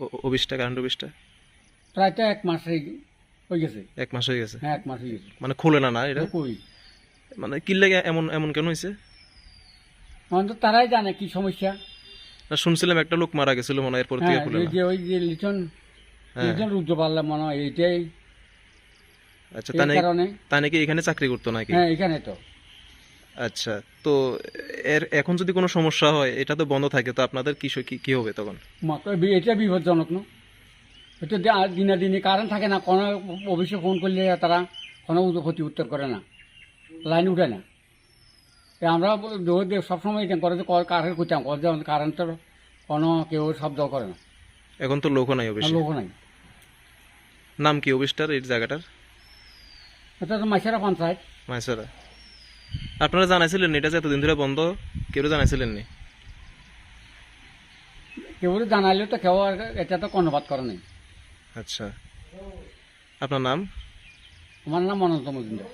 ও- অফিসটা কারেন্ট অফিসটা প্রায় এক মাস হয়ে গেছে। এক মাস হয়ে গেছে? হ্যাঁ এক মাস হয়ে গেছে। মানে খুলে না না এটা? কই মানে কি লেগে এমন এমন কেন হয়েছে এখন তো তারাই জানে কি সমস্যা। না শুনছিলাম একটা লোক মারা গেছিল মনে হয় এরপর থেকে হ্যাঁ খুলে না। যে ওই যে লিটন হ্যাঁ। লিটন পারলাম মনে হয় এইটাই আচ্ছা এই তা নাকি কারণে। তা নাকি এখানে চাকরি করতো নাকি? হ্যাঁ এখানে তো। আচ্ছা তো এর এখন যদি কোনো সমস্যা হয় এটা তো বন্ধ থাকে তো আপনাদের কি কি হবে তখন? এটা বিপজ্জনক না। এটা দিনে দিনে কারেন্ট থাকে না কোনো অফিসে ফোন করলে তারা কোনো ক্ষতি উত্তর করে না লাইন উঠে না। আমরা সবসময় এটা করে যে কারেন্ট করতাম কারেন্টের কোনো কেউ শব্দ করে না। এখন তো লোকও নাই আর অবশ্যই লোক নাই। নাম কি অফিসটার এই জায়গাটার? এটা তো মাইসারা পঞ্চায়েত। মাইসারা। আপনারা জানাইছিলেন এটা যে এতদিন ধরে বন্ধ কেউ জানাইছিলেন নি কেউ জানাইলেও তো কেউ এটা তো কর্ণপাত করে নাই। আচ্ছা। আপনার নাম? আমার নাম অনন্ত মজুমদার।